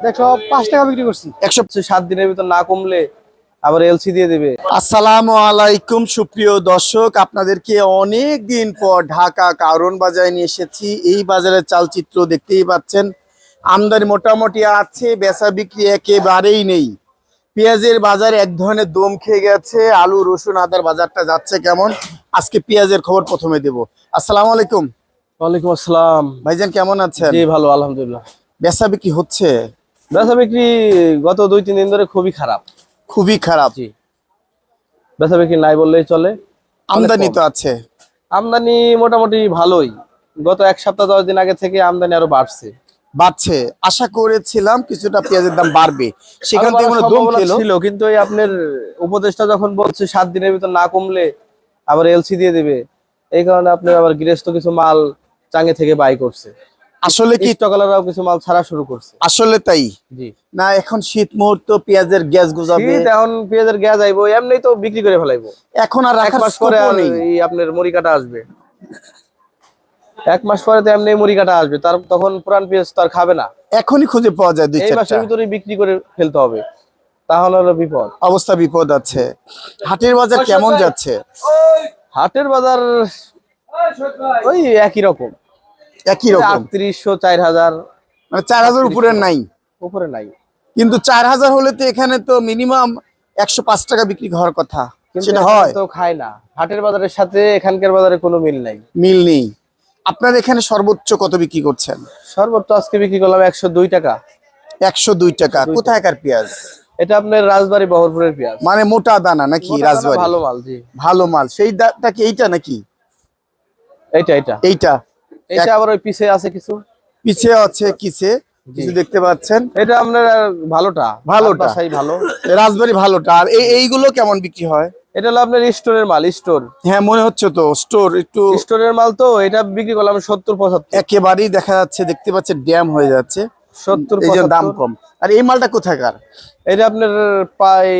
দেখো পাঁচ টাকা বিক্রি করছি। একশো সাত দিনের ভিতর না কমলে আবার এলসি দিয়ে দেবে। আসসালামু আলাইকুম সুপ্রিয় দর্শক। আপনাদেরকে অনেক দিন পর ঢাকা কারণ বাজারে নিয়ে এসেছি। এই বাজারের চালচিত্র দেখতেই পাচ্ছেন আমদানি মোটামুটি আছে বেচা বিক্রি একেবারেই নেই। পেঁয়াজের বাজার এক ধরনের দম খেয়ে গেছে আলু রসুন আদার বাজারটা যাচ্ছে কেমন? আজকে পেঁয়াজের খবর প্রথমে দেব। আসসালামু আলাইকুম। ওয়ালাইকুম আসসালাম। ভাইজান কেমন আছেন? জি ভালো আলহামদুলিল্লাহ। বেচা বিক্রি হচ্ছে? বেচা বিক্রি গত দুই তিন দিন ধরে খুবই খারাপ। খুবই খারাপ। জি। বেচা বিক্রি নাই বললেই চলে। আমদানি তো আছে। আমদানি মোটামুটি ভালোই। গত এক সপ্তাহ দশ দিন আগে থেকে আমদানি আরও বাড়ছে। বাড়ছে। আশা করেছিলাম কিছুটা পেঁয়াজের দাম বাড়বে। সেখান থেকে দম ছিল কিন্তু এই আপনার উপদেশটা যখন বলছে সাত দিনের ভিতর না কমলে আবার এলসি দিয়ে দেবে এই কারণে আপনার আবার গৃহস্থ কিছু মাল চাঙ্গে থেকে বাই করছে। আসলে কি স্টকালাররাও কিছু মাল ছাড়া শুরু করছে। আসলে তাই। জি। না এখন শীত মুহূর্ত পেঁয়াজের গ্যাস গুজাবে। শীত এখন পেঁয়াজের গ্যাস আইবো এমনি তো বিক্রি করে ফেলাইবো। এখন আর এক রাখার মাস পরে আপনার মুড়ি কাটা আসবে। এক মাস পরে তো এমনি মুড়ি কাটা আসবে তার তখন পুরান পেঁয়াজ তো আর খাবে না। এখনই খুঁজে পাওয়া যায় দুই এই চারটা। মাসের ভিতরে বিক্রি করে ফেলতে হবে। তাহলে হলো বিপদ। অবস্থা বিপদ আছে। হাটের বাজার কেমন যাচ্ছে? হাটের বাজার ওই একই রকম। একই রকম। আটত্রিশশো চার হাজার মানে চার হাজার উপরে নাই। উপরে নাই। কিন্তু চার হাজার হলে তো এখানে তো মিনিমাম একশো পাঁচ টাকা বিক্রি হওয়ার কথা। সেটা হয়। তো খায় না। হাটের বাজারের সাথে এখানকার বাজারে কোনো মিল নাই। মিল নেই। আপনার এখানে সর্বোচ্চ কত বিক্রি করছেন? সর্বোচ্চ আজকে বিক্রি করলাম একশো দুই টাকা। একশো দুই টাকা। কোথায়কার পেঁয়াজ? এটা আপনার রাজবাড়ি বহরপুরের পেঁয়াজ। মানে মোটা দানা নাকি রাজবাড়ি? ভালো মাল জি। ভালো মাল। সেই দাটা কি এইটা নাকি? এইটা এটা এইটা। এটা আবার ওই পিছে আছে কিছু? পিছে আছে কিসে কিছু দেখতে পাচ্ছেন। এটা আপনার ভালোটা? ভালোটা। বাসাই ভালো। রাজবাড়ি ভালোটা। আর এই এইগুলো কেমন বিক্রি হয়? এটা হলো আপনার স্টোরের মাল স্টোর। হ্যাঁ মনে হচ্ছে তো স্টোর একটু স্টোরের মাল তো এটা বিক্রি করলাম সত্তর পঁচাত্তর। একেবারেই দেখা যাচ্ছে দেখতে পাচ্ছে ড্যাম হয়ে যাচ্ছে। সত্তর দাম কম। আর এই মালটা কোথাকার? এটা আপনার পাই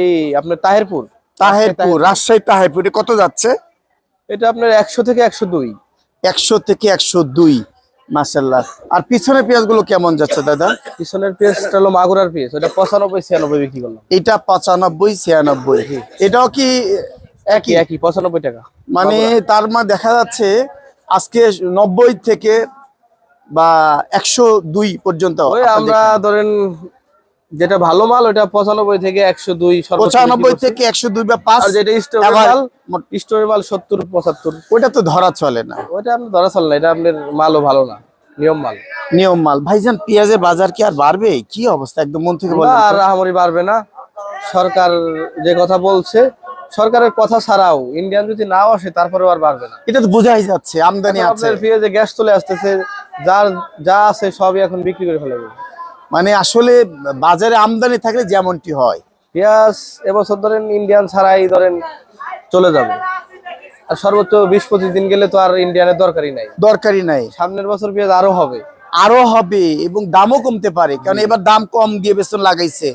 আপনার তাহেরপুর। তাহেরপুর রাজশাহী তাহেরপুর। কত যাচ্ছে? এটা আপনার একশো থেকে একশো দুই। একশো থেকে একশো দুই মাসাল্লাহ আর পিছনের পেঁয়াজগুলো কেমন যাচ্ছে দাদা? পিছনের পেঁয়াজটা হলো মাগুরার পেঁয়াজ ওটা পঁচানব্বই ছিয়ানব্বই বিক্রি করলাম। এটা পঁচানব্বই ছিয়ানব্বই। এটাও কি একই? একই পঁচানব্বই টাকা। মানে তার মা দেখা যাচ্ছে আজকে নব্বই থেকে বা একশো দুই পর্যন্ত আমরা ধরেন যেটা ভালো মাল ওটা পঁচানব্বই থেকে একশো দুই পঁচানব্বই থেকে একশো দুই বা পাঁচ আর যেটা স্টোরের মাল স্টোরের মাল সত্তর পঁচাত্তর। ওইটা তো ধরা চলে না। ওটা আপনার ধরা চলে না এটা আপনার মালও ভালো না নিয়ম মাল। নিয়ম মাল। ভাইজান পেঁয়াজের বাজার কি আর বাড়বে? কি অবস্থা? একদম মন থেকে বলেন আর আহামরি বাড়বে না। সরকার যে কথা বলছে সরকারের কথা ছাড়াও ইন্ডিয়ান যদি নাও আসে তারপরেও আর বাড়বে না। এটা তো বোঝাই যাচ্ছে আমদানি আছে। পেঁয়াজে গ্যাস চলে আসতেছে যার যা আছে সবই এখন বিক্রি করে ফেলাবে মানে আসলে বাজারে আমদানি থাকলে যেমনটি হয়। পেঁয়াজ এবছর ধরেন ইন্ডিয়ান ছাড়াই ধরেন চলে যাবে। আর সর্বোচ্চ বিশ পঁচিশ দিন গেলে তো আর ইন্ডিয়ানের দরকারই নাই। দরকারি নাই। সামনের বছর পেঁয়াজ আরও হবে। আরও হবে এবং দামও কমতে পারে কারণ এবার দাম কম দিয়ে বেতন লাগাইছে।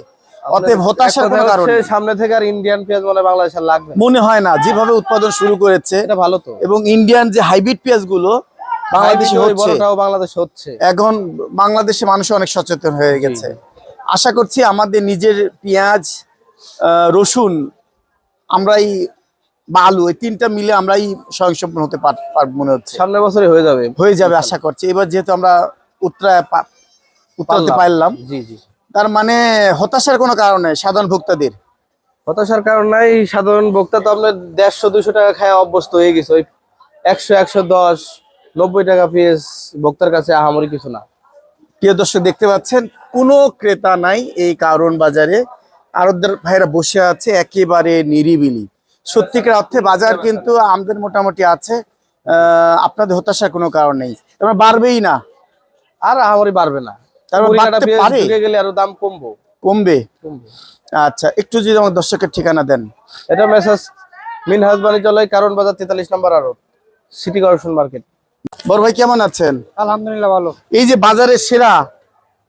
অতএব হতাশার কোনো কারণ সামনে থেকে আর ইন্ডিয়ান পেঁয়াজ মনে হয় লাগবে না। মনে হয় না যেভাবে উৎপাদন শুরু করেছে এটা ভালো তো। এবং ইন্ডিয়ান যে হাইব্রিড পেঁয়াজগুলো বাংলাদেশে হচ্ছে। বাংলাদেশ হচ্ছে। এখন বাংলাদেশে মানুষ অনেক সচেতন হয়ে গেছে। আশা করছি আমাদের নিজের পেঁয়াজ রসুন আমরাই বা আলু এই তিনটা মিলে আমরাই স্বয়ংসম্পূর্ণ হতে পার- পারব মনে হচ্ছে। সামনের বছরে হয়ে যাবে। হয়ে যাবে আশা করছি। এবার যেহেতু আমরা উত্তরায় উত্তরাতে পারলাম। পারলাম। জি জি। তার মানে হতাশার কোনো কারণ নেই সাধারণ ভোক্তাদের। হতাশার কারণ নাই সাধারণ ভোক্তা তো আপনার দেড়শো দুশো টাকা খায় অভ্যস্ত হয়ে গেছে। ওই একশো একশো দশ নব্বই টাকা পিস ভোক্তার কাছে আহামরি কিছু না। প্রিয় দর্শক দেখতে পাচ্ছেন কোনো ক্রেতা নাই এই কারণ বাজারে। আরবদের ভাইরা বসে আছে একেবারে নিরিবিলি। সত্যিকার অর্থে বাজার কিন্তু আমাদের মোটামুটি আছে আপনাদের হতাশার কোনো কারণ নেই। তারপরে বাড়বেই না। আর আহামরি বাড়বে না। গেলে আরও দাম কমবো। কমবে? কমবে। আচ্ছা একটু যদি আমার দর্শকের ঠিকানা দেন। এটা মেসেজ মিনহাজ বাণিজ্যালয় কারণ বাজার তেতাল্লিশ নম্বর আরও সিটি কর্পোরেশন মার্কেট। বড় ভাই কেমন আছেন? আলহামদুলিল্লাহ ভালো। এই যে বাজারের সেরা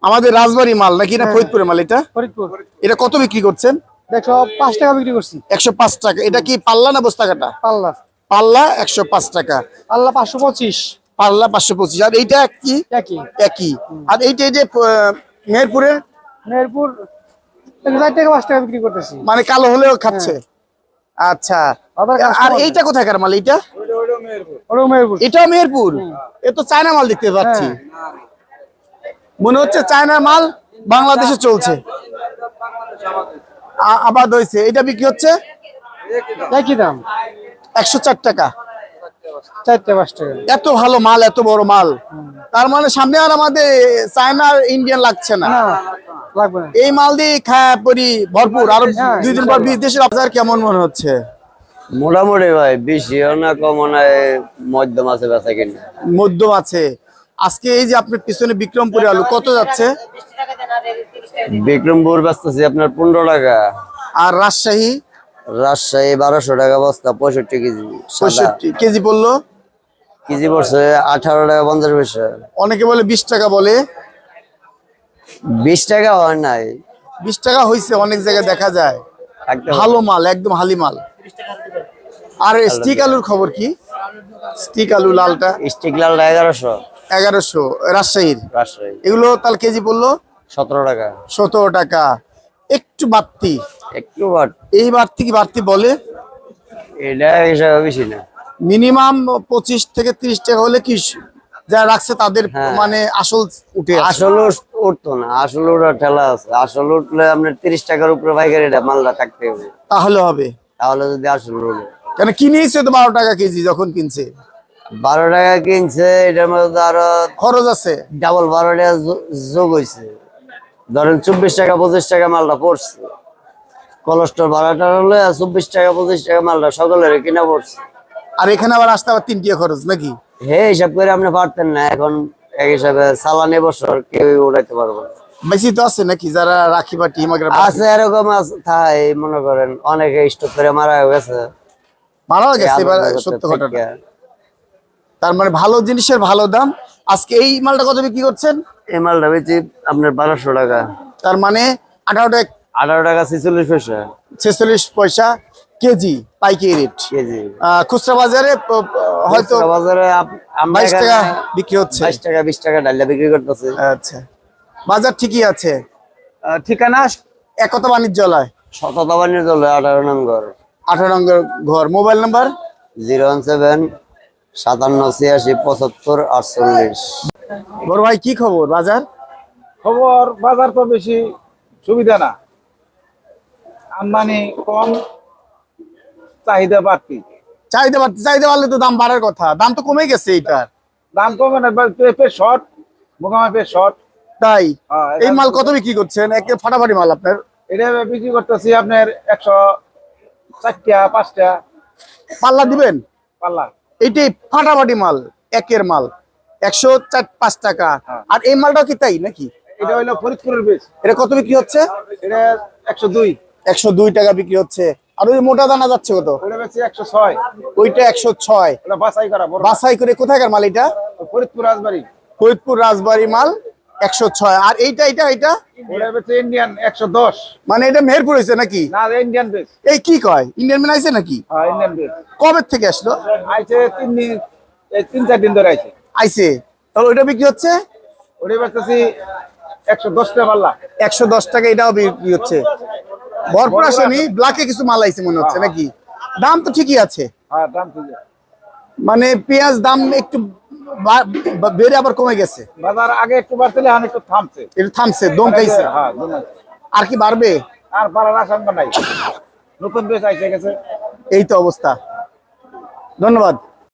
আমাদের রাজবাড়ি মাল নাকি না ফরিদপুরের মাল এটা? ফরিদপুর। এটা কত বিক্রি করছেন? দেখো পাঁচ টাকা বিক্রি করছি। একশো পাঁচ টাকা। এটা কি পাল্লা না বস্তা কাটা পাল্লা। পাল্লা একশো পাঁচ টাকা। পাল্লা পাঁচশো পঁচিশ। পাল্লা পাঁচশো পঁচিশ। আর এইটা কি? একই। একই। আর এইটা এই যে আহ, মেহেরপুর? চার টাকা পাঁচ টাকা বিক্রি করতেছি। মানে কালো হলেও খাচ্ছে। আচ্ছা। আর এইটা কোথাকার মাল এইটা? ওটাও মেহেরপুর। এ তো চায়না মাল দেখতে পাচ্ছি। মনে হচ্ছে চায়না মাল বাংলাদেশে চলছে। আবাদ হয়েছে। এটা বিক্রি হচ্ছে? একই দাম। একশো চার টাকা। এত ভালো মাল এত বড় মাল। তার মানে সামনে আর আমাদের চায়না আর ইন্ডিয়ান লাগছে না। এই মাল দিয়ে খায় পরি ভরপুর। আরও হ্যাঁ, দুই দিন পর বিদেশের বাজার কেমন মনে হচ্ছে? মোটামুটি ভাই বেশিও না কমও না মধ্যম আছে বেচা কিনা। মধ্যম আছে। আজকে এই যে আপনার পিছনে বিক্রমপুরে আলু কত যাচ্ছে? বিক্রমপুর বেচতেছি আপনার পনেরো টাকা। আর রাজশাহী? রাজশাহী বারোশো টাকা বস্তা পঁয়ষট্টি কেজি পঁয়ষট্টি কেজি পড়ল কেজি পড়ছে আঠারো টাকা পঞ্চাশ পয়সা। অনেকে বলে বিশ টাকা বলে। বিশ টাকা হয় নাই। বিশ টাকা হয়েছে অনেক জায়গায় দেখা যায়। ভালো মাল একদম হালি মাল। আর স্টিক আলুর খবর কি? স্টিক আলু লালটা? স্টিক লাল এগারোশো। এগারোশো রাজশাহীর? রাজশাহী। এগুলো তাহলে কেজি পড়ল? সতেরো টাকা। সতেরো টাকা। একটু বাড়তি। একটু এই বাড়তি কি বাড়তি বলে? এটা হিসাবে বেশি না। মিনিমাম পঁচিশ থেকে ত্রিশ টাকা হলে কি যারা রাখছে তাদের হ্যাঁ। মানে আসল উঠে আসে। আসলে উঠতো না আসলে ওটা ঠেলা আছে। আসল উঠলে আপনার তিরিশ টাকার উপরে পাইকারিটা মালটা থাকতে হবে। তাহলে হবে। তাহলে যদি আসল উঠে কেন কিনেছে তো বারো টাকা কেজি যখন কিনছে? বারো টাকা কিনছে এটার মধ্যে আরও খরচ আছে? ডাবল বারো টাকা যোগ হয়েছে ধরেন চব্বিশ টাকা পঁচিশ টাকা মালটা পড়ছে। কলেস্ট্রল বারোটা হলে চব্বিশ টাকা পঁচিশ টাকা মালটা সকলের কিনা পড়ছে। আর এখানে আবার আসতে আবার তিনটিয়া খরচ নাকি? হে হিসাব করে আপনি পারতেন না এখন এক হিসাবে চালানি বছর কেউ উঠাইতে পারব না। বেশি তো আছে নাকি? যারা রাখি বা টিম আছে এরকম তাই মনে করেন অনেকে স্টক করে মারা গেছে। মারা গেছে এবার সত্য ঘটনা। তার মানে ভালো জিনিসের ভালো দাম। আজকে এই মালটা কত বিক্রি করছেন? এই মালটা বেশি আপনার বারোশো টাকা। তার মানে আঠারো টাকা আঠারো টাকা ছেচল্লিশ পয়সা। ছেচল্লিশ পয়সা। কেজি পাইকারি রেট কেজি। আহ, খুচরা বাজারে হয়তো বাজারে বাইশ টাকা বিক্রি হচ্ছে। বাইশ টাকা বিশ টাকা ডালিয়া বিক্রি করতেছে। আচ্ছা। বাজার ঠিকই আছে? আহ, ঠিকানা? একতা বাণিজ্যালয় শততাবানি চলে আঠারো নম্বর আঠারো নম্বর ঘর। Mobile number? Zero one seven সাতান্ন ছিয়াশি পঁচাত্তর আটচল্লিশ। বড় ভাই কি খবর বাজার? খবর বাজার তো বেশি সুবিধা না। আমদানি কম চাহিদা বাড়তি। চাহিদা বাড়তে চাহিদা বাড়লে তো দাম বাড়ার কথা। দাম তো কমে গেছে দাম কমে না শর্ট মোকামাপে শর্ট তাই? হ্যাঁ, এই মাল কত বিক্রি করছেন? একে ফাটাফাটি মাল আপনার। এটা বিক্রি করতেছি আপনার একশো চারটা পাঁচটা। পাল্লা দিবেন? পাল্লা। এইটাই ফাটাফাটি মাল একের মাল। একশো চার পাঁচ টাকা। হ্যাঁ। আর এই মালটাও কি তাই নাকি? এটা হইল ফরিদপুরের বীজ। এটা কত বিক্রি হচ্ছে? এটা একশো দুই। একশো দুই টাকা বিক্রি হচ্ছে। আর ওই মোটা দানা যাচ্ছে কত? ওইটা একশো ছয়। বাছাই করা কোথাকার মাল এটা? ফরিদপুর রাজবাড়ি। ফরিদপুর রাজবাড়ি মাল একশো ছয়। আর এইটা এইটা এইটা? ইন্ডিয়ান একশো দশ। মানে এটা মেহেরপুর হয়েছে নাকি? ইন্ডিয়ান এই কি কয়? ইন্ডিয়ান ম্যান আইছে নাকি? হ্যাঁ কবে থেকে আসলো? আইছে তিন দিন এই তিন চার দিন ধরে আইছে। আইছে। তাহলে ওইটা বিক্রি হচ্ছে? ওটা বেচতেছি একশো দশটা পাল্লা। একশো দশ টাকা এটাও বিক্রি হচ্ছে। ভরপুর আসেনি ব্ল্যাকে কিছু মাল আইছে মনে হচ্ছে নাকি? দাম তো ঠিকই আছে। হ্যাঁ দাম ঠিক আছে। মানে পেঁয়াজ দাম একটু বেড়ে আবার কমে গেছে। বাজার আগে একটু বাড়ছিল এখন একটু থামছে। একটু থামছে দম খাইছে। হ্যাঁ আর কি বাড়বে? আর বাড়ার আশঙ্কা নাই। নতুন বেশ আইসে গেছে। এই তো অবস্থা। ধন্যবাদ।